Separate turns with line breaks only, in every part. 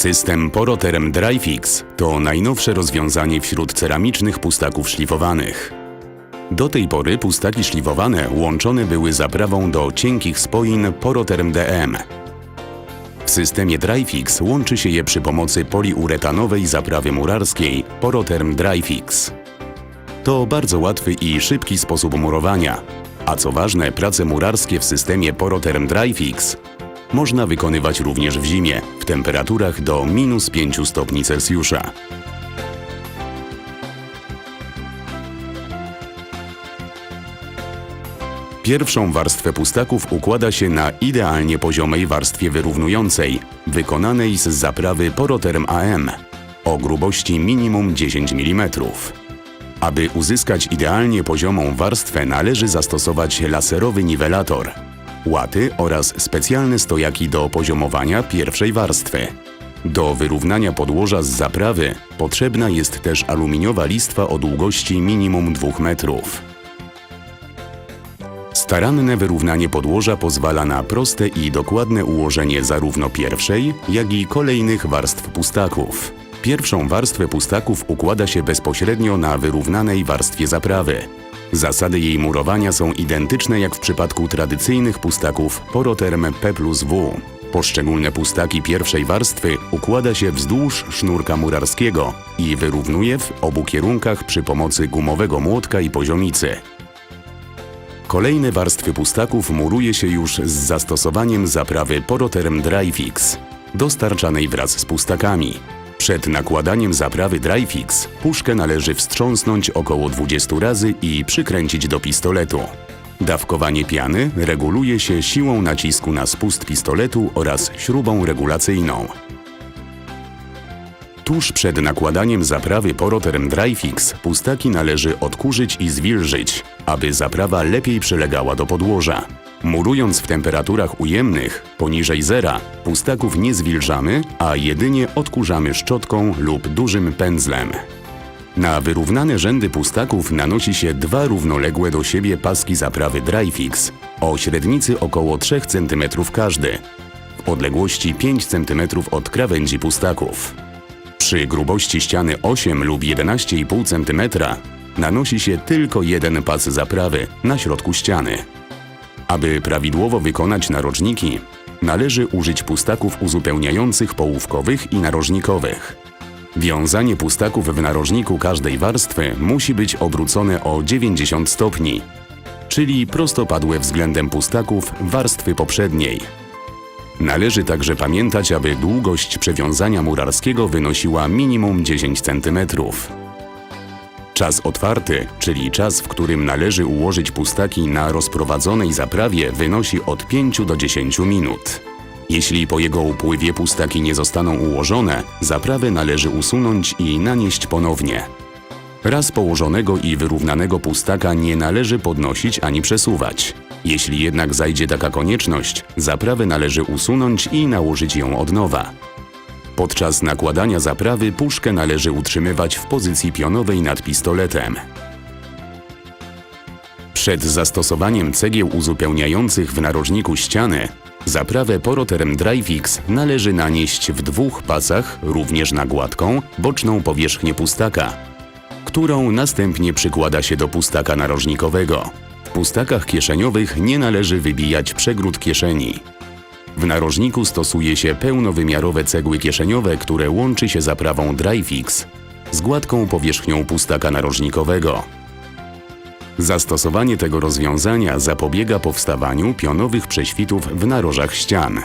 System Poroterm Dryfix to najnowsze rozwiązanie wśród ceramicznych pustaków szlifowanych. Do tej pory pustaki szlifowane łączone były zaprawą do cienkich spoin Poroterm DM. W systemie Dryfix łączy się je przy pomocy poliuretanowej zaprawy murarskiej Poroterm Dryfix. To bardzo łatwy i szybki sposób murowania, a co ważne, prace murarskie w systemie Poroterm Dryfix można wykonywać również w zimie, w temperaturach do minus 5 stopni Celsjusza. Pierwszą warstwę pustaków układa się na idealnie poziomej warstwie wyrównującej, wykonanej z zaprawy Poroterm AM o grubości minimum 10 mm. Aby uzyskać idealnie poziomą warstwę należy zastosować laserowy niwelator, łaty oraz specjalne stojaki do poziomowania pierwszej warstwy. Do wyrównania podłoża z zaprawy potrzebna jest też aluminiowa listwa o długości minimum 2 metrów. Staranne wyrównanie podłoża pozwala na proste i dokładne ułożenie zarówno pierwszej, jak i kolejnych warstw pustaków. Pierwszą warstwę pustaków układa się bezpośrednio na wyrównanej warstwie zaprawy. Zasady jej murowania są identyczne jak w przypadku tradycyjnych pustaków Poroterm P plus W. Poszczególne pustaki pierwszej warstwy układa się wzdłuż sznurka murarskiego i wyrównuje w obu kierunkach przy pomocy gumowego młotka i poziomicy. Kolejne warstwy pustaków muruje się już z zastosowaniem zaprawy Poroterm Dryfix, dostarczanej wraz z pustakami. Przed nakładaniem zaprawy Dryfix puszkę należy wstrząsnąć około 20 razy i przykręcić do pistoletu. Dawkowanie piany reguluje się siłą nacisku na spust pistoletu oraz śrubą regulacyjną. Tuż przed nakładaniem zaprawy Poroterm Dryfix pustaki należy odkurzyć i zwilżyć, aby zaprawa lepiej przylegała do podłoża. Murując w temperaturach ujemnych, poniżej zera, pustaków nie zwilżamy, a jedynie odkurzamy szczotką lub dużym pędzlem. Na wyrównane rzędy pustaków nanosi się dwa równoległe do siebie paski zaprawy Dryfix o średnicy około 3 cm każdy, w odległości 5 cm od krawędzi pustaków. Przy grubości ściany 8 lub 11,5 cm nanosi się tylko jeden pas zaprawy na środku ściany. Aby prawidłowo wykonać narożniki, należy użyć pustaków uzupełniających połówkowych i narożnikowych. Wiązanie pustaków w narożniku każdej warstwy musi być obrócone o 90 stopni, czyli prostopadłe względem pustaków warstwy poprzedniej. Należy także pamiętać, aby długość przewiązania murarskiego wynosiła minimum 10 cm. Czas otwarty, czyli czas, w którym należy ułożyć pustaki na rozprowadzonej zaprawie, wynosi od 5 do 10 minut. Jeśli po jego upływie pustaki nie zostaną ułożone, zaprawę należy usunąć i nanieść ponownie. Raz położonego i wyrównanego pustaka nie należy podnosić ani przesuwać. Jeśli jednak zajdzie taka konieczność, zaprawę należy usunąć i nałożyć ją od nowa. Podczas nakładania zaprawy puszkę należy utrzymywać w pozycji pionowej nad pistoletem. Przed zastosowaniem cegieł uzupełniających w narożniku ściany, zaprawę Poroterm Dryfix należy nanieść w dwóch pasach, również na gładką, boczną powierzchnię pustaka, którą następnie przykłada się do pustaka narożnikowego. W pustakach kieszeniowych nie należy wybijać przegród kieszeni. W narożniku stosuje się pełnowymiarowe cegły kieszeniowe, które łączy się zaprawą Dryfix z gładką powierzchnią pustaka narożnikowego. Zastosowanie tego rozwiązania zapobiega powstawaniu pionowych prześwitów w narożach ścian.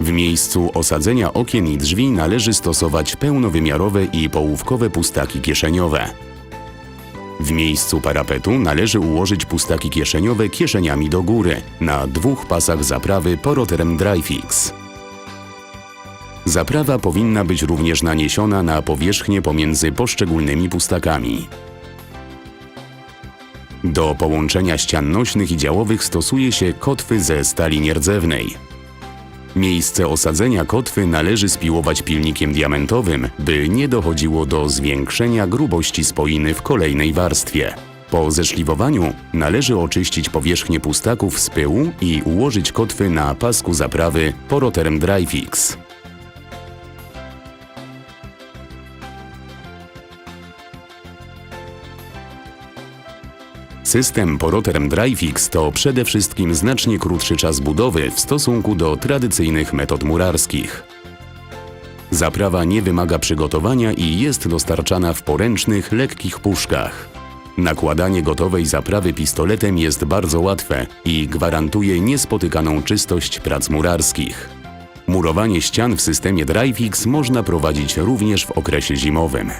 W miejscu osadzenia okien i drzwi należy stosować pełnowymiarowe i połówkowe pustaki kieszeniowe. W miejscu parapetu należy ułożyć pustaki kieszeniowe kieszeniami do góry na dwóch pasach zaprawy Poroterm Dryfix. Zaprawa powinna być również naniesiona na powierzchnię pomiędzy poszczególnymi pustakami. Do połączenia ścian nośnych i działowych stosuje się kotwy ze stali nierdzewnej. Miejsce osadzenia kotwy należy spiłować pilnikiem diamentowym, by nie dochodziło do zwiększenia grubości spoiny w kolejnej warstwie. Po zeszliwowaniu należy oczyścić powierzchnię pustaków z pyłu i ułożyć kotwy na pasku zaprawy Poroterm Dryfix. System Poroterm Dryfix to przede wszystkim znacznie krótszy czas budowy w stosunku do tradycyjnych metod murarskich. Zaprawa nie wymaga przygotowania i jest dostarczana w poręcznych, lekkich puszkach. Nakładanie gotowej zaprawy pistoletem jest bardzo łatwe i gwarantuje niespotykaną czystość prac murarskich. Murowanie ścian w systemie Dryfix można prowadzić również w okresie zimowym.